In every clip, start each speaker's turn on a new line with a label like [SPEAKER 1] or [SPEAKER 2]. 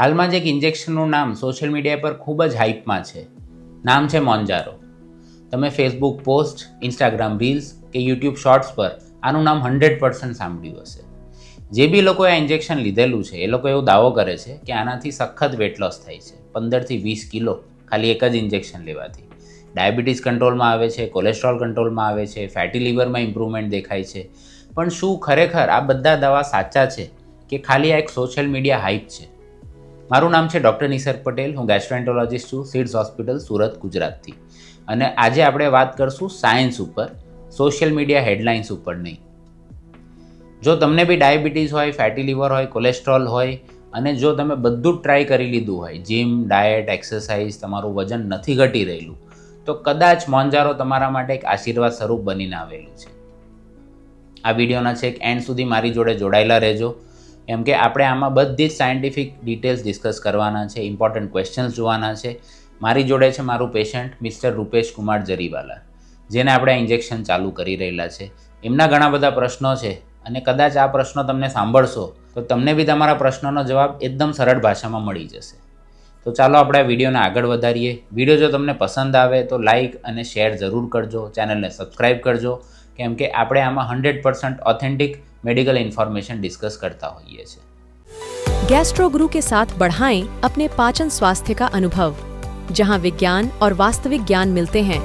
[SPEAKER 1] હાલમાં જ એક ઇન્જેક્શનનું નામ સોશિયલ મીડિયા પર ખૂબ જ હાઇપમાં છે. નામ છે મોન્જારો તમે ફેસબુક પોસ્ટ ઇન્સ્ટાગ્રામ રીલ્સ કે યુટ્યુબ શોર્ટ્સ પર આનું નામ હંડ્રેડ પર્સન્ટ સાંભળ્યું હશે. જે બી લોકોએ આ ઇન્જેક્શન લીધેલું છે, એ લોકો એવો દાવો કરે છે કે આનાથી સખત વેટ લોસ થાય છે, પંદરથી વીસ કિલો ખાલી એક જ ઇન્જેક્શન લેવાથી. ડાયાબિટીસ કંટ્રોલમાં આવે છે કોલેસ્ટ્રોલ કંટ્રોલમાં આવે છે ફેટી લીવરમાં ઇમ્પ્રુવમેન્ટ દેખાય છે. પણ શું ખરેખર આ બધા દવા સાચા છે કે ખાલી આ એક સોશિયલ મીડિયા હાઇપ છે? મારું નામ છે ડૉક્ટર નિસર્ગ પટેલ. હું ગેસ્ટ્રોએન્ટોલોજિસ્ટ છું, સીડ્સ હોસ્પિટલ, સુરત, ગુજરાતથી. અને આજે આપણે વાત કરશું સાયન્સ ઉપર, સોશિયલ મીડિયા હેડલાઇન્સ ઉપર નહીં. જો તમને બી ડાયાબિટીસ હોય, ફેટી લીવર હોય, કોલેસ્ટ્રોલ હોય, અને જો તમે બધું જ ટ્રાય કરી લીધું હોય, જીમ, ડાયટ, એક્સરસાઇઝ, તમારું વજન નથી ઘટી રહેલું, તો કદાચ મોંજારો તમારા માટે એક આશીર્વાદ સ્વરૂપ બનીને આવેલું છે. આ વિડીયોના છેક એન્ડ સુધી મારી જોડે જોડાયેલા રહેજો. એમ કે આપણે આમાં બધી જ સાયન્ટિફિક ડિટેલ્સ ડિસ્કસ કરવાના છે ઇમ્પોર્ટન્ટ ક્વેશ્ચન્સ જોવાના છે. મારી જોડે છે મારું પેશન્ટ મિસ્ટર રૂપેશ કુમાર જરીવાલા, જેને આપણે ઇન્જેક્શન ચાલુ કરી રહેલા છે. એમના ઘણા બધા પ્રશ્નો છે અને કદાચ આ પ્રશ્નો તમને સાંભળશો, તો તમને બી તમારા પ્રશ્નોનો જવાબ એકદમ સરળ ભાષામાં મળી જશે. તો ચાલો આપણે આ વિડીયોને આગળ વધારીએ. વીડિયો જો તમને પસંદ આવે તો લાઇક અને શેર જરૂર કરજો. ચેનલને સબસ્ક્રાઈબ કરજો. કેમ કે આપણે આમાં hundred percent authentic medical information discuss करता होइए છે
[SPEAKER 2] गैस्ट्रो गुरु के साथ बढ़ाएं अपने पाचन स्वास्थ्य का अनुभव जहां विज्ञान और वास्तविक ज्ञान मिलते हैं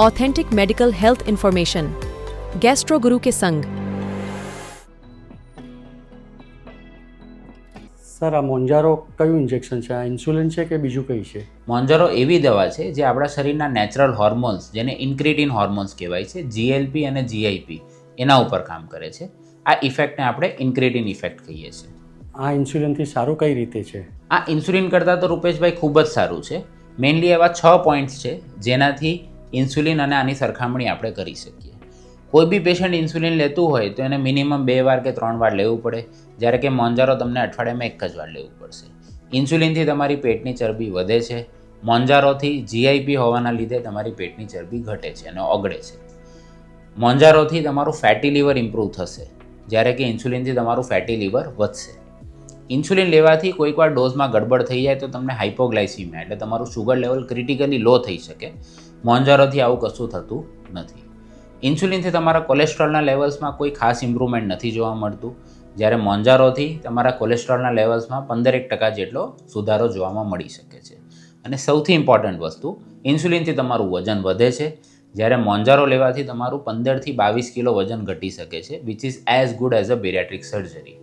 [SPEAKER 2] authentic medical health information Gastro Guru के संग
[SPEAKER 3] સર આ મોંજારો કયું ઇન્જેક્શન છે આ ઇન્સ્યુલિન છે કે બીજું કંઈ છે
[SPEAKER 1] મોન્જરો એવી દવા છે જે આપણા શરીરના નેચરલ હોર્મોન્સ જેને ઇન્ક્રિટિન હોર્મોન્સ કહેવાય છે જીએલપી અને જીઆઈપી એના ઉપર કામ કરે છે. આ ઇફેક્ટને આપણે ઇન્ક્રેડિન ઇફેક્ટ કહીએ છીએ.
[SPEAKER 3] આ ઇન્સ્યુલિનથી સારું કઈ રીતે છે?
[SPEAKER 1] આ ઇન્સ્યુલિન કરતાં તો રૂપેશભાઈ ખૂબ જ સારું છે. મેઇનલી એવા છ પોઈન્ટ્સ છે જેનાથી ઇન્સ્યુલિન અને આની સરખામણી આપણે કરી શકીએ. કોઈ બી પેશન્ટ ઇન્સ્યુલિન લેતું હોય તો એને મિનિમમ બે વાર કે ત્રણ વાર લેવું પડે. જ્યારે કે મોંજારો તમને અઠવાડિયામાં એક જ વાર લેવું પડશે. ઇન્સ્યુલિનથી તમારી પેટની ચરબી વધે છે. મોંજારોથી જીઆઈપી હોવાના લીધે તમારી પેટની ચરબી ઘટે છે અને ઓગળે છે. મોંજારોથી તમારું ફેટી લીવર ઇમ્પ્રૂવ થશે. જ્યારે કે ઇન્સ્યુલિનથી તમારું ફેટી લીવર વધશે. ઇન્સ્યુલિન લેવાથી કોઈકવાર ડોઝમાં ગડબડ થઈ જાય તો તમને હાઇપોગ્લાઇસીમિયા એટલે તમારું શુગર લેવલ ક્રિટિકલી લો થઈ શકે. મોંજારોથી આવું કશું થતું નથી. ઇન્સ્યુલિનથી તમારા કોલેસ્ટ્રોલના લેવલ્સમાં કોઈ ખાસ ઇમ્પ્રુવમેન્ટ નથી જોવા મળતું. જ્યારે મોંજારોથી તમારા કોલેસ્ટ્રોલના લેવલ્સમાં પંદરેક ટકા જેટલો સુધારો જોવામાં મળી શકે છે. અને સૌથી ઇમ્પોર્ટન્ટ વસ્તુ, ઇન્સ્યુલિનથી તમારું વજન વધે છે. જ્યારે મોંજારો લેવાથી તમારું પંદરથી બાવીસ કિલો વજન ઘટી શકે છે which is as good as a bariatric surgery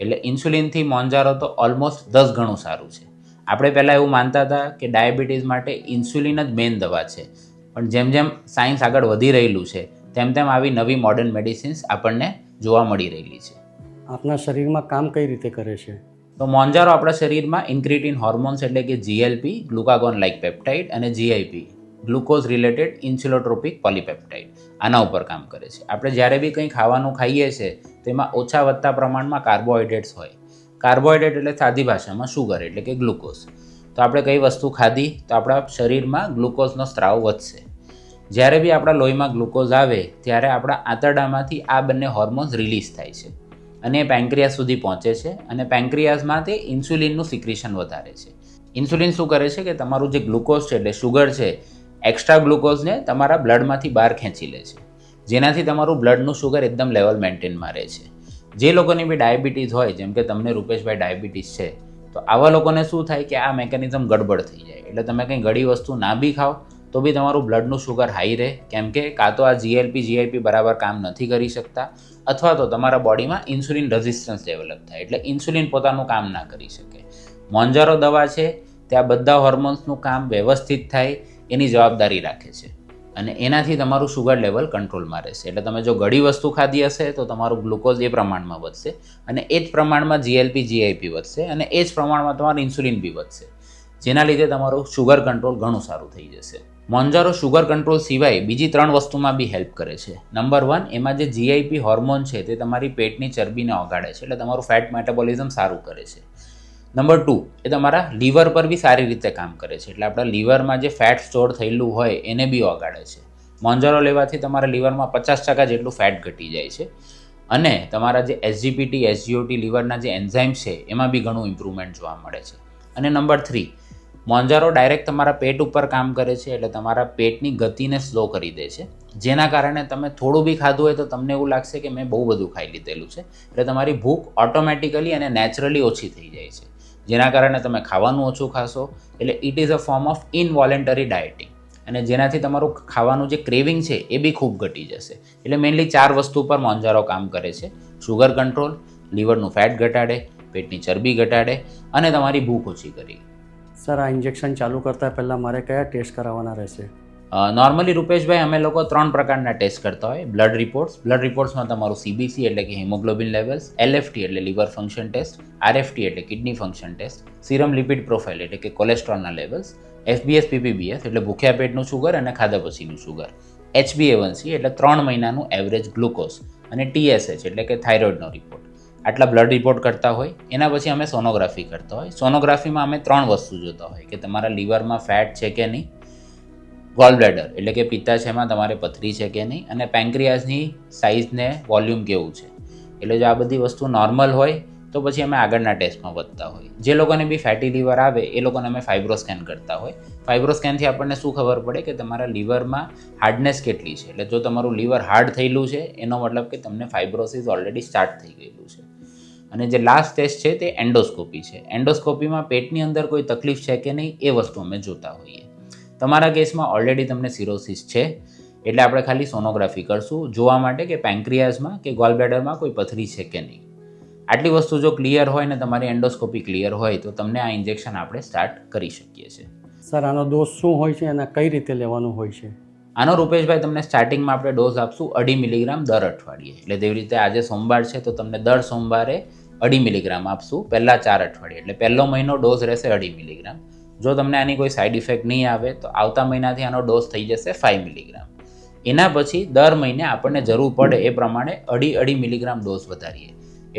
[SPEAKER 1] એટલે ઇન્સ્યુલિનથી મોંજારો તો ઓલમોસ્ટ દસ ગણું સારું છે. આપણે પહેલાં એવું માનતા હતા કે ડાયાબિટીસ માટે ઇન્સ્યુલિન જ મેઇન દવા છે. પણ જેમ જેમ સાયન્સ આગળ વધી રહેલું છે તેમ તેમ આવી નવી મોડર્ન મેડિસિન્સ આપણને જોવા મળી રહેલી છે.
[SPEAKER 3] આપના શરીરમાં કામ કઈ રીતે કરે છે?
[SPEAKER 1] તો મોંજારો આપણા શરીરમાં ઇન્ક્રિટિન હોર્મોન્સ એટલે કે જીએલપી ગ્લુકાગોન લાઇક પેપ્ટાઇડ અને GIP glucose related insulinotropic polypeptide. આના ઉપર કામ કરે છે. આપણે જ્યારે બી કંઈ ખાવાનું ખાઈએ છીએ તેમાં ઓછા વધતા પ્રમાણમાં કાર્બોહાઈડ્રેટ્સ હોય. કાર્બોહાઈડ્રેટ એટલે સાદી ભાષામાં શુગર એટલે કે ગ્લુકોઝ. તો આપણે કઈ વસ્તુ ખાધી, તો આપણા શરીરમાં ગ્લુકોઝનો સ્ત્રાવ વધશે. જ્યારે બી આપણા લોહીમાં ગ્લુકોઝ આવે, ત્યારે આપણા આંતરડામાંથી આ બંને હોર્મોન્સ રિલીઝ થાય છે. અને એ પેન્ક્રિયાસ સુધી પહોંચે છે અને પેન્ક્રિયાસમાં તે ઇન્સ્યુલિનનું સિક્રિશન વધારે છે. ઇન્સ્યુલિન શું કરે છે કે તમારું જે ગ્લુકોઝ છે, એટલે શુગર છે એક્સ્ટ્રા ગ્લુકોઝને તમારા બ્લડમાંથી બહાર ખેંચી લે છે. જેનાથી તમારું બ્લડનું શુગર એકદમ લેવલ મેન્ટેનમાં રહે છે. જે લોકોની બી ડાયાબિટીસ હોય, જેમ કે તમને રૂપેશભાઈ ડાયાબિટીસ છે, તો આવા લોકોને શું થાય કે આ મેકેનિઝમ ગડબડ થઈ જાય. એટલે તમે કંઈ ઘડી વસ્તુ ના બી ખાઓ, તો બી તમારું બ્લડનું શુગર હાઈ રહે. કેમ કે કાં તો આ જીએલપી જીઆઈપી બરાબર કામ નથી કરી શકતા, અથવા તો તમારા બોડીમાં ઇન્સ્યુલિન રેઝિસ્ટન્સ ડેવલપ થાય. એટલે ઇન્સ્યુલિન પોતાનું કામ ના કરી શકે. મોંજારો દવા છે, ત્યાં બધા હોર્મોન્સનું કામ વ્યવસ્થિત થાય એની જવાબદારી રાખે છે. અને એનાથી તમારું સુગર લેવલ કંટ્રોલમાં રહેશે. એટલે તમે જો ઘડી વસ્તુ ખાધી હશે, તો તમારું ગ્લુકોઝ એ પ્રમાણમાં વધશે અને એ જ પ્રમાણમાં જીએલપી જીઆઈપી વધશે અને એ જ પ્રમાણમાં તમારું ઇન્સ્યુલિન બી વધશે. જેના લીધે તમારું શુગર કંટ્રોલ ઘણું સારું થઈ જશે. મોન્જારો શુગર કંટ્રોલ સિવાય બીજી ત્રણ વસ્તુમાં બી હેલ્પ કરે છે. નંબર વન એમાં જે જીઆઈપી હોર્મોન છે, તે તમારી પેટની ચરબીને ઓગાળે છે. એટલે તમારું ફેટ મેટાબોલિઝમ સારું કરે છે. નંબર ટુ એ તમારા લીવર પર બી સારી રીતે કામ કરે છે. એટલે આપણા લીવરમાં જે ફેટ સ્ટોર થયેલું હોય, એને બી ઓગાળે છે. મોંજરો લેવાથી તમારા લીવરમાં પચાસ ટકા જેટલું ફેટ ઘટી જાય છે. અને તમારા જે એસજીપીટી એસજીઓટી લીવરના જે એન્ઝાઇમ છે, એમાં બી ઘણું ઇમ્પ્રુવમેન્ટ જોવા મળે છે. અને નંબર થ્રી મોંજારો ડાયરેક્ટ તમારા પેટ ઉપર કામ કરે છે, એટલે તમારા પેટની ગતિને સ્લો કરી દે છે. જેના કારણે તમે થોડું બી ખાધું હોય તો તમને એવું લાગશે કે મેં બહુ બધું ખાઈ લીધેલું છે. એટલે તમારી ભૂખ ઓટોમેટિકલી અને નેચરલી ઓછી થઈ જાય છે. જેના કારણે તમે ખાવાનું ઓછું ખાશો, એટલે it is a form of involuntary dieting અને જેનાથી તમારું ખાવાનું જે ક્રેવિંગ છે એ બી ખૂબ ઘટી જશે. એટલે મેઇનલી ચાર વસ્તુ પર મોંજારો કામ કરે છે. શુગર કંટ્રોલ લીવરનું ફેટ ઘટાડે, પેટની ચરબી ઘટાડે, અને તમારી ભૂખ ઓછી કરી.
[SPEAKER 3] સર આ ઇન્જેક્શન ચાલુ કરતાં પહેલાં મારે કયા ટેસ્ટ કરાવવાના રહેશે?
[SPEAKER 1] નોર્મલી રૂપેશભાઈ અમે લોકો ત્રણ પ્રકારના ટેસ્ટ કરતા હોય. બ્લડ રિપોર્ટ્સ બ્લડ રિપોર્ટ્સમાં તમારું સીબીસી એટલે કે હિમોગ્લોબિન લેવલ્સ એલએફટી એટલે લિવર ફંક્શન ટેસ્ટ આરએફટી એટલે kidney function test serum lipid profile એટલે કે કોલેસ્ટ્રોલના લેવલ્સ એફબીએસ પીપીબીએસ એટલે ભૂખ્યા પેટનું શુગર અને ખાધા પછીનું શુગર એચબીએવનસી એટલે ત્રણ મહિનાનું એવરેજ ગ્લુકોઝ અને ટીએસએચ એટલે કે થાઇરોઇડનો રિપોર્ટ આટલા બ્લડ રિપોર્ટ કરતા હોય. એના પછી અમે સોનોગ્રાફી કરતા હોય. સોનોગ્રાફીમાં અમે ત્રણ વસ્તુ જોતા હોય કે તમારા લીવરમાં ફેટ છે કે નહીં. ગોલ બ્લેડર એટલે કે પિત્તાશયમાં તમારે પથરી છે કે નહીં, અને પેન્ક્રિયાસની સાઇઝને વોલ્યુમ કેવું છે. એટલે જો આ બધી વસ્તુ નોર્મલ હોય, તો પછી અમે આગળના ટેસ્ટમાં વધતા હોય જે લોકોને બી ફેટી લીવર આવે, એ લોકોને અમે ફાઇબ્રોસ્કેન કરતા હોય ફાઇબ્રોસ્કેનથી આપણને શું ખબર પડે કે તમારા લીવરમાં હાર્ડનેસ કેટલી છે? એટલે જો તમારું લીવર હાર્ડ થયેલું છે, એનો મતલબ કે તમને ફાઇબ્રોસિસ ઓલરેડી સ્ટાર્ટ થઈ ગયેલું છે. અને જે લાસ્ટ ટેસ્ટ છે, તે એન્ડોસ્કોપી છે. એન્ડોસ્કોપીમાં પેટની અંદર કોઈ તકલીફ છે કે નહીં, એ વસ્તુ અમે જોતા હોઈએ. તમારા કેસમાં ઓલરેડી તમને સિરોસિસ છે. એટલે આપણે ખાલી સોનોગ્રાફી કરશું. જોવા માટે કે પેન્ક્રિયાઝમાં કે ગોલબેડરમાં કોઈ પથરી છે કે નહીં. આટલી વસ્તુ જો ક્લિયર હોય ને તમારી એન્ડોસ્કોપી ક્લિયર હોય તો તમને આ ઇન્જેક્શન આપણે સ્ટાર્ટ કરી શકીએ છીએ.
[SPEAKER 3] સર આનો ડોઝ શું હોય છે અને કઈ રીતે લેવાનું હોય છે?
[SPEAKER 1] આનો રૂપેશભાઈ તમને સ્ટાર્ટિંગમાં આપણે ડોઝ આપશું અઢી મિલીગ્રામ દર અઠવાડિયે. એટલે તેવી રીતે આજે સોમવાર છે તો તમને દર સોમવારે અઢી મિલીગ્રામ આપશું. પહેલાં ચાર અઠવાડિયે. એટલે પહેલો મહિનો ડોઝ રહેશે અઢી મિલીગ્રામ જો તમને આની કોઈ સાઇડ ઇફેક્ટ નહીં આવે, તો આવતા મહિનાથી આનો ડોઝ થઈ જશે ફાઇવ મિલીગ્રામ એના પછી દર મહિને આપણને જરૂર પડે એ પ્રમાણે અઢી અઢી મિલીગ્રામ ડોઝ વધારીએ.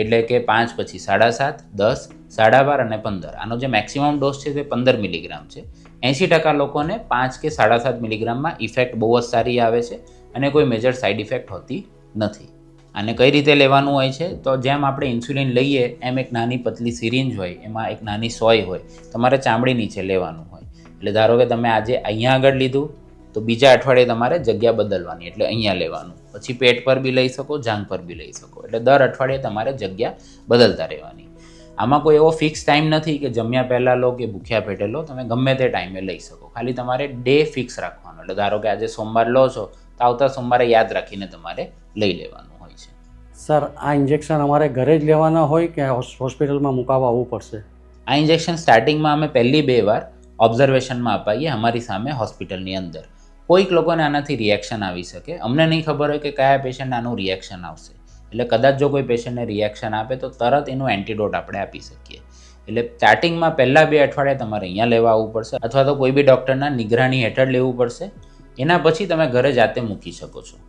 [SPEAKER 1] એટલે કે પાંચ પછી સાડા સાત, દસ, સાડા બાર અને પંદર. આનો જે મેક્સિમમ ડોઝ છે તે પંદર મિલીગ્રામ છે. એંસી ટકા લોકોને પાંચ કે સાડા સાત મિલીગ્રામમાં ઇફેક્ટ બહુ જ સારી આવે છે અને કોઈ મેજર સાઇડ ઇફેક્ટ હોતી નથી. આને કઈ રીતે લેવાનું હોય છે? તો જેમ આપણે ઇન્સ્યુલિન લઈએ, એમ એક નાની પતલી સિરિંજ હોય, એમાં એક નાની સોય હોય, તમારે ચામડી નીચે લેવાનું હોય. એટલે ધારો કે તમે આજે અહીંયા આગળ લીધું, તો બીજા અઠવાડિયે તમારે જગ્યા બદલવાની, એટલે અહીંયા લેવાનું. પછી પેટ પર બી લઈ શકો જાંગ પર બી લઈ શકો. એટલે દર અઠવાડિયે તમારે જગ્યા બદલતા રહેવાની. આમાં કોઈ એવો ફિક્સ ટાઈમ નથી કે જમ્યા પહેલાં લો કે ભૂખ્યા પેટે લો, તમે ગમે તે ટાઈમે લઈ શકો. ખાલી તમારે ડે ફિક્સ રાખવાનો. એટલે ધારો કે આજે સોમવાર લો છો, તો આવતા સોમવારે યાદ રાખીને તમારે લઈ લેવાનું.
[SPEAKER 3] સર, આ ઇન્જેક્શન અમારે ઘરે જ લેવાના હોય કે હોસ્પિટલમાં મુકાવવા આવવું પડશે?
[SPEAKER 1] આ ઇન્જેક્શન સ્ટાર્ટિંગમાં અમે પહેલી બે વાર ઓબ્ઝર્વેશનમાં અપાઈએ અમારી સામે હોસ્પિટલની અંદર. કોઈક લોકોને આનાથી રિએક્શન આવી શકે. અમને નહીં ખબર હોય કે કયા પેશન્ટ આનું રિએક્શન આવશે. એટલે કદાચ જો કોઈ પેશન્ટને રિએક્શન આપે તો તરત એનું એન્ટીડોટ આપણે આપી શકીએ. એટલે સ્ટાર્ટિંગમાં પહેલાં બે અઠવાડિયા તમારે અહીંયા લેવા આવવું પડશે અથવા તો કોઈ બી ડૉક્ટરના નિગરાની હેઠળ લેવું પડશે. એના પછી તમે ઘરે જાતે મૂકી શકો છો.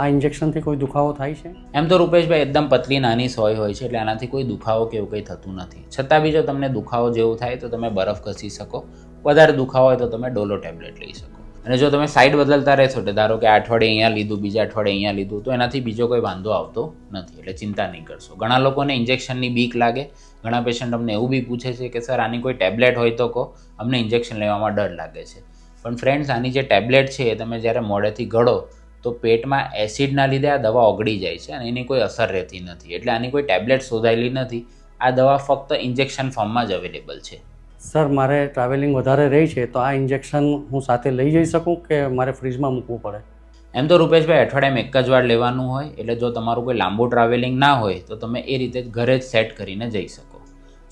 [SPEAKER 3] આ ઇન્જેક્શનથી કોઈ દુખાવો થાય છે?
[SPEAKER 1] એમ તો રૂપેશભાઈ એકદમ પતલી નાની સોય હોય છે, એટલે આનાથી કોઈ દુખાવો કે એવું કંઈ થતું નથી. છતાં બી જો તમને દુખાવો જેવું થાય, તો તમે બરફ ઘસી શકો. વધારે દુખાવો હોય તો તમે ડોલો ટેબ્લેટ લઈ શકો. અને જો તમે સાઈડ બદલતા રહેશો, એટલે ધારો કે અઠવાડિયે અહીંયા લીધું, બીજા અઠવાડિયે અહીંયા લીધું, તો એનાથી બીજો કોઈ વાંધો આવતો નથી, એટલે ચિંતા નહીં કરશો. ઘણા લોકોને ઇન્જેક્શનની બીક લાગે. ઘણા પેશન્ટ અમને એવું બી પૂછે છે કે, સર, આની કોઈ ટેબ્લેટ હોય તો કહો. અમને ઇન્જેક્શન લેવામાં ડર લાગે છે. પણ ફ્રેન્ડ્સ આની જે ટેબ્લેટ છે, એ તમે જ્યારે મોડેથી ગળો તો પેટમાં એસિડના લીધે આ દવા ઓગળી જાય છે અને એની કોઈ અસર રહેતી નથી. એટલે આની કોઈ ટેબ્લેટ શોધાયેલી નથી. આ દવા ફક્ત ઇન્જેક્શન ફોર્મમાં જ અવેલેબલ છે.
[SPEAKER 3] સર મારે ટ્રાવેલિંગ વધારે રહી છે તો આ ઇન્જેક્શન હું સાથે લઈ જઈ શકું કે મારે ફ્રીજમાં મૂકવું પડે?
[SPEAKER 1] એમ તો રૂપેશભાઈ અઠવાડિયામાં એક જ વાર લેવાનું હોય. એટલે જો તમારું કોઈ લાંબુ ટ્રાવેલિંગ ના હોય તો તમે એ રીતે ઘરે જ સેટ કરીને જઈ શકો.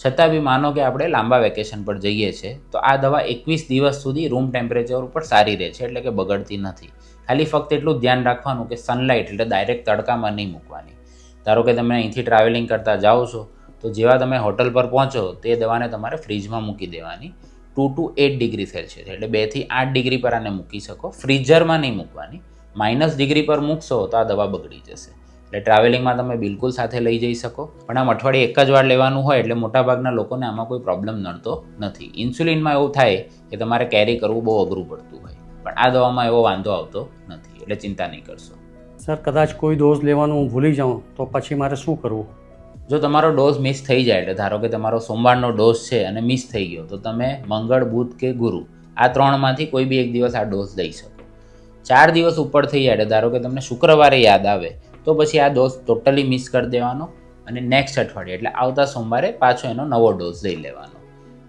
[SPEAKER 1] છતાં બી માનો કે આપણે લાંબા વેકેશન પર જઈએ છીએ તો આ દવા એકવીસ દિવસ સુધી રૂમ ટેમ્પરેચર ઉપર સારી રહે છે એટલે કે બગડતી નથી. ખાલી ફક્ત એટલું ધ્યાન રાખવાનું કે સનલાઇટ એટલે ડાયરેક્ટ તડકામાં નહીં મૂકવાની. ધારો કે તમે અહીંથી ટ્રાવેલિંગ કરતા જાઓ છો, તો જેવા તમે હોટલ પર પહોંચો, તે દવાને તમારે ફ્રીજમાં મૂકી દેવાની. Two to eight degree Celsius એટલે બેથી આઠ ડિગ્રી પર આને મૂકી શકો. ફ્રીઝરમાં નહીં મૂકવાની. માઇનસ ડિગ્રી પર મૂકશો, તો આ દવા બગડી જશે. એટલે ટ્રાવેલિંગમાં તમે બિલકુલ સાથે લઈ જઈ શકો. પણ આમ અઠવાડિયે એક જ વાર લેવાનું હોય, એટલે મોટાભાગના લોકોને આમાં કોઈ પ્રોબ્લેમ નડતો નથી. ઇન્સ્યુલિનમાં એવું થાય કે તમારે કેરી કરવું બહુ અઘરું પડતું હોય. પણ આ દવામાં એવો વાંધો આવતો નથી એટલે ચિંતા નહીં કરશો.
[SPEAKER 3] સર કદાચ કોઈ ડોઝ લેવાનું હું ભૂલી જાઉં તો પછી મારે શું કરવું?
[SPEAKER 1] જો તમારો ડોઝ મિસ થઈ જાય એટલે ધારો કે તમારો સોમવારનો ડોઝ છે અને મિસ થઈ ગયો તો તમે મંગળ બુધ કે ગુરુ આ ત્રણમાંથી કોઈ બી એક દિવસ આ ડોઝ લઈ શકો. ચાર દિવસ ઉપર થઈ જાય એટલે ધારો કે તમને શુક્રવારે યાદ આવે તો પછી આ ડોઝ ટોટલી મિસ કરી દેવાનો અને નેક્સ્ટ અઠવાડિયે એટલે આવતા સોમવારે પાછો એનો નવો ડોઝ લઈ લેવાનો.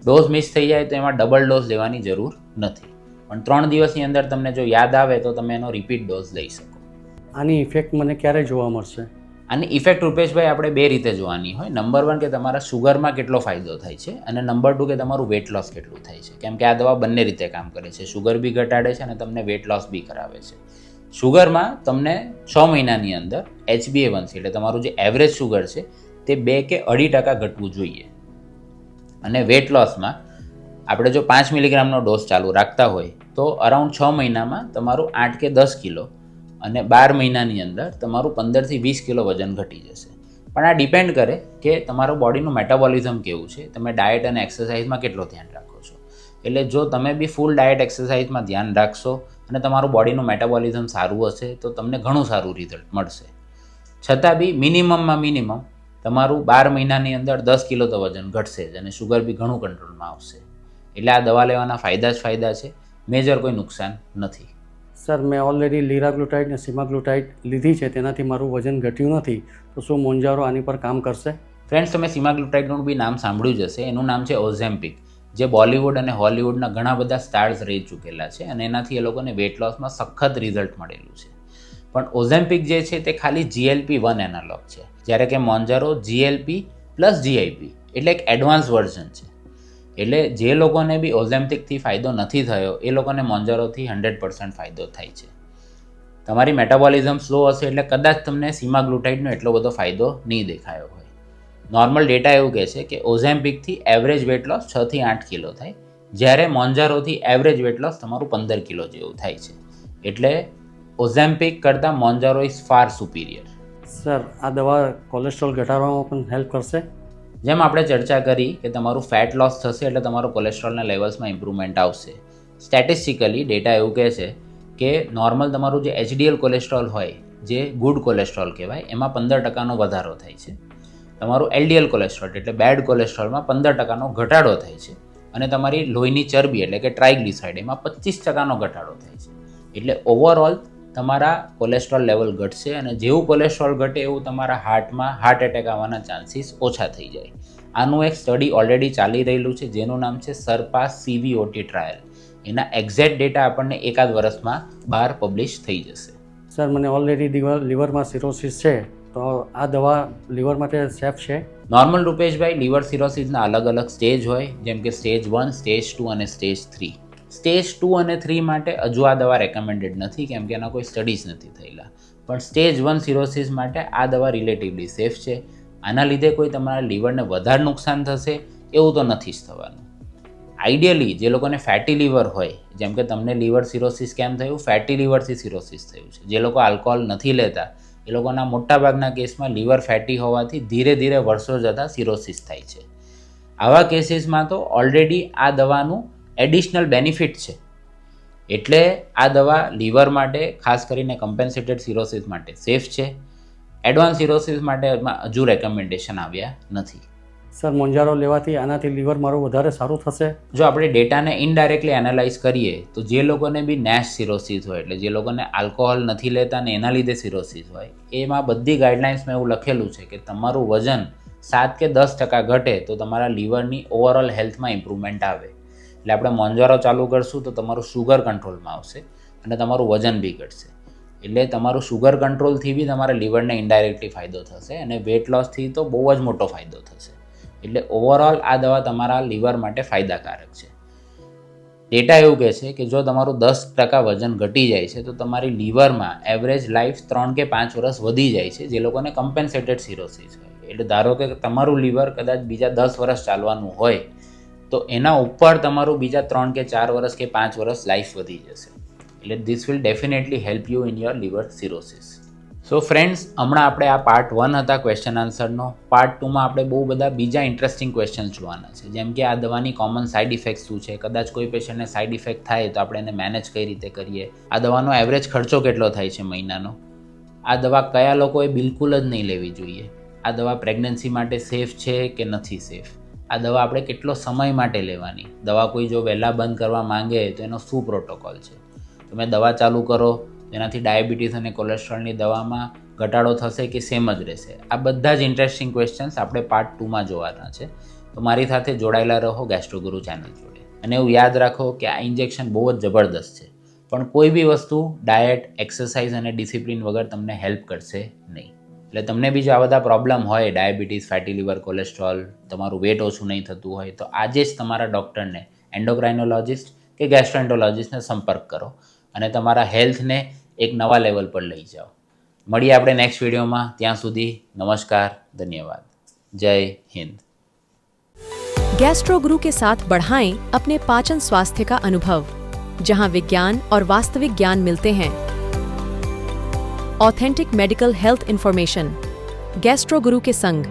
[SPEAKER 1] ડોઝ મિસ થઈ જાય તો એમાં ડબલ ડોઝ લેવાની જરૂર નથી. પણ ત્રણ દિવસની અંદર તમને જો યાદ આવે તો તમે એનો રિપીટ ડોઝ લઈ શકો.
[SPEAKER 3] આની ઇફેક્ટ મને ક્યારે જોવા મળશે?
[SPEAKER 1] આની ઇફેક્ટ રૂપેશભાઈ આપણે બે રીતે જોવાની હોય. નંબર વન કે તમારા શુગરમાં કેટલો ફાયદો થાય છે અને નંબર ટુ કે તમારું વેટ લોસ કેટલું થાય છે. કેમ કે આ દવા બંને રીતે કામ કરે છે. શુગર બી ઘટાડે છે અને તમને વેટ લોસ બી કરાવે છે. શુગરમાં તમને છ મહિનાની અંદર એચબીએ વનસી એટલે તમારું જે એવરેજ શુગર છે તે બે કે અઢી ટકા ઘટવું જોઈએ. અને વેટ લોસમાં આપણે જો પાંચ મિલીગ્રામનો ડોઝ ચાલુ રાખતા હોય તો અરાઉન્ડ છ મહિનામાં તમારું આઠ કે દસ કિલો અને બાર મહિનાની અંદર તમારું પંદરથી વીસ કિલો વજન ઘટી જશે. પણ આ ડિપેન્ડ કરે કે તમારું બોડીનું મેટાબોલિઝમ કેવું છે, તમે ડાયટ અને એક્સરસાઇઝમાં કેટલો ધ્યાન રાખો છો. એટલે જો તમે બી ફૂલ ડાયટ એક્સરસાઇઝમાં ધ્યાન રાખશો અને તમારું બોડીનું મેટાબોલિઝમ સારું હશે, તો તમને ઘણું સારું રિઝલ્ટ મળશે. છતાં બી મિનિમમમાં મિનિમમ તમારું બાર મહિનાની અંદર દસ કિલો તો વજન ઘટશે જ અને શુગર બી ઘણું કંટ્રોલમાં આવશે. એટલે આ દવા લેવાના ફાયદા જ ફાયદા છે. મેજર કોઈ નુકસાન નથી.
[SPEAKER 3] સર મેં ઓલરેડી લીરાગ્લુટાઇડ ને સિમાગ્લુટાઇડ લીધી છે તેનાથી મારું વજન ઘટ્યું નથી. તો શું મોંજારો આની પર કામ કરશે?
[SPEAKER 1] ફ્રેન્ડ્સ તમે સીમાગ્લુટાઇડનું બી નામ સાંભળ્યું જ હશે. એનું નામ છે ઓઝેમ્પિક જે બોલિવૂડ અને હોલિવૂડના ઘણા બધા સ્ટાર્સ રહી ચૂકેલા છે અને એનાથી એ લોકોને વેટ લોસમાં સખત રિઝલ્ટ મળેલું છે. પણ ઓઝેમ્પિક જે છે તે ખાલી જીએલપી વન એનાલોગ છે. જ્યારે કે મોન્જારો જીએલપી પ્લસ જીઆઈપી એટલે એક એડવાન્સ વર્ઝન છે. એટલે જે લોકોને બી ઓઝેમ્પિકથી ફાયદો નથી થયો, એ લોકોને મોંજરોથી હંડ્રેડ પર્સન્ટ ફાયદો થાય છે. તમારી મેટાબોલિઝમ સ્લો હશે એટલે કદાચ તમને સીમાગ્લુટાઇડનો એટલો બધો ફાયદો નહીં દેખાયો હોય. નોર્મલ ડેટા એવું કહે છે કે ઓઝેમ્પિકથી એવરેજ વેટ લોસ છથી આઠ કિલો થાય. જ્યારે મોંજારોથી એવરેજ વેટ લોસ તમારું પંદર કિલો જેવું થાય છે. એટલે ઓઝેમ્પિક કરતાં Mounjaro is far superior
[SPEAKER 3] sir આ દવા કોલેસ્ટ્રોલ ઘટાડવામાં પણ હેલ્પ કરશે.
[SPEAKER 1] જેમ આપણે ચર્ચા કરી કે તમારું ફેટ લોસ થશે એટલે તમારું કોલેસ્ટ્રોલના લેવલ્સમાં ઇમ્પ્રુવમેન્ટ આવશે. સ્ટેટિસ્ટિકલી ડેટા એવું કહે છે કે નોર્મલ તમારું જે એચડીએલ કોલેસ્ટ્રોલ હોય, જે ગુડ કોલેસ્ટ્રોલ કહેવાય, એમાં પંદર ટકાનો વધારો થાય છે. તમારું એલડીએલ કોલેસ્ટ્રોલ એટલે બેડ કોલેસ્ટ્રોલમાં પંદર ટકાનો ઘટાડો થાય છે. અને તમારી લોહીની ચરબી એટલે કે ટ્રાઇગ્લિસાઇડ એમાં પચીસ ટકાનો ઘટાડો થાય છે. એટલે ઓવરઓલ તમારા કોલેસ્ટ્રોલ લેવલ ઘટશે અને જેવું કોલેસ્ટ્રોલ ઘટે એવું તમારા હાર્ટમાં હાર્ટ એટેક આવવાના ચાન્સીસ ઓછા થઈ જાય. આનું એક સ્ટડી ઓલરેડી ચાલી રહેલું છે જેનું નામ છે સરપાસ સીવીઓટી ટ્રાયલ એના એક્ઝેક્ટ ડેટા આપણને એકાદ વર્ષમાં બહાર પબ્લિશ થઈ જશે.
[SPEAKER 3] સર મને ઓલરેડી લીવર લીવરમાં સિરોસિસ છે તો આ દવા લીવર માટે સેફ છે?
[SPEAKER 1] નોર્મલ રૂપેશભાઈ લીવર સિરોસિસના અલગ અલગ સ્ટેજ હોય જેમ કે સ્ટેજ વન સ્ટેજ ટુ અને સ્ટેજ થ્રી સ્ટેજ ટુ અને થ્રી માટે હજુ આ દવા રેકમેન્ડેડ નથી, કેમ કે એના કોઈ સ્ટડીઝ નથી થયેલા. પણ સ્ટેજ વન સિરોસિસ માટે આ દવા રિલેટિવલી સેફ છે. આના લીધે કોઈ તમારા લીવરને વધારે નુકસાન થશે, એવું તો નથી જ થવાનું. આઈડિયલી જે લોકોને ફેટી લીવર હોય, જેમ કે તમને લીવર સિરોસિસ કેમ થયું? ફેટી લીવરથી સિરોસિસ થયું છે. જે લોકો આલ્કોહોલ નથી લેતા, એ લોકોના મોટાભાગના કેસમાં લીવર ફેટી હોવાથી ધીરે ધીરે વર્ષો જતાં સિરોસિસ થાય છે. આવા કેસીસમાં તો ઓલરેડી આ દવાનું એડિશનલ બેનિફિટ છે. એટલે આ દવા લીવર માટે ખાસ કરીને કમ્પેન્સેટેડ સિરોસિસ માટે સેફ છે. એડવાન્સ સિરોસિસ માટે હજુ રેકમેન્ડેશન આવ્યા નથી.
[SPEAKER 3] સર મોંજારો લેવાથી આનાથી લીવર મારું વધારે સારું થશે?
[SPEAKER 1] જો આપણે ડેટાને ઇનડાયરેક્ટલી એનાલાઇઝ કરીએ તો જે લોકોને બી નેશ સિરોસિસ હોય એટલે જે લોકોને આલ્કોહોલ નથી લેતા ને એના લીધે સિરોસિસ હોય એમાં બધી ગાઈડલાઇન્સમાં એવું લખેલું છે કે તમારું વજન સાત કે દસ ટકા ઘટે તો તમારા લીવરની ઓવરઓલ હેલ્થમાં ઇમ્પ્રુવમેન્ટ આવે. એટલે આપણે મોંજારો ચાલુ કરશું તો તમારું શુગર કંટ્રોલમાં આવશે અને તમારું વજન બી ઘટશે. એટલે તમારું શુગર કંટ્રોલથી બી તમારા લીવરને ઇન્ડાયરેક્ટલી ફાયદો થશે અને વેટ લોસથી તો બહુ જ મોટો ફાયદો થશે. એટલે ઓવરઓલ આ દવા તમારા લીવર માટે ફાયદાકારક છે. ડેટા એવું કહે છે કે જો તમારું દસ ટકા વજન ઘટી જાય છે તો તમારી લીવરમાં એવરેજ લાઈફ ત્રણ કે પાંચ વર્ષ વધી જાય છે, જે લોકોને કમ્પેન્સેટેડ સિરોસિસ હોય. એટલે ધારો કે તમારું લીવર કદાચ બીજા દસ વર્ષ ચાલવાનું હોય તો એના ઉપર તમારું બીજા ત્રણ કે ચાર વર્ષ કે પાંચ વર્ષ લાઈફ વધી જશે. એટલે this will definitely help you in your liver cirrhosis so friends હમણાં આપણે આ પાર્ટ વન હતા ક્વેશ્ચન આન્સરનો પાર્ટ ટુમાં આપણે બહુ બધા બીજા ઇન્ટરેસ્ટિંગ ક્વેશ્ચન જોવાના છે. જેમ કે આ દવાની કોમન સાઇડ ઇફેક્ટ શું છે? કદાચ કોઈ પેશન્ટને સાઇડ ઇફેક્ટ થાય તો આપણે એને મેનેજ કઈ રીતે કરીએ? આ દવાનો એવરેજ ખર્ચો કેટલો થાય છે મહિનાનો? આ દવા કયા લોકોએ બિલકુલ જ નહીં લેવી જોઈએ? આ દવા પ્રેગ્નન્સી માટે સેફ છે કે નથી સેફ આ દવા આપણે કેટલો સમય માટે લેવાની? દવા કોઈ જો વહેલા બંધ કરવા માંગે તો એનો શું પ્રોટોકોલ છે? તમે દવા ચાલુ કરો એનાથી ડાયાબિટીસ અને કોલેસ્ટ્રોલની દવામાં ઘટાડો થશે કે સેમ જ રહેશે? આ બધા જ ઇન્ટરેસ્ટિંગ ક્વેશ્ચન્સ આપણે પાર્ટ ટુમાં જોવાના છે. તો મારી સાથે જોડાયેલા રહો ગેસ્ટ્રોગુરુ ચેનલ જોડે. અને એવું યાદ રાખો કે આ ઇન્જેક્શન બહુ જ જબરદસ્ત છે. પણ કોઈ બી વસ્તુ ડાયટ એક્સરસાઇઝ અને ડિસિપ્લિન વગર તમને હેલ્પ કરશે નહીં. એટલે તમને બી જો આ બધા પ્રોબ્લેમ હોય ડાયાબિટીસ ફેટી લીવર કોલેસ્ટ્રોલ તમારું વેટ ઓછું નહીં થતું હોય તો આજે જ તમારા ડૉક્ટરને એન્ડોક્રાઇનોલોજિસ્ટ કે ગેસ્ટ્રોએન્ટોલોજિસ્ટને સંપર્ક કરો અને તમારા હેલ્થને એક નવા લેવલ પર લઈ જાઓ મળીએ આપણે નેક્સ્ટ વિડીયોમાં ત્યાં સુધી નમસ્કાર ધન્યવાદ જય હિન્દ
[SPEAKER 2] गैस्ट्रो गुरु के साथ बढ़ाएं अपने पाचन स्वास्थ्य का अनुभव जहां विज्ञान और वास्तविक ज्ञान मिलते हैं authentic medical health information Gastro Guru के संग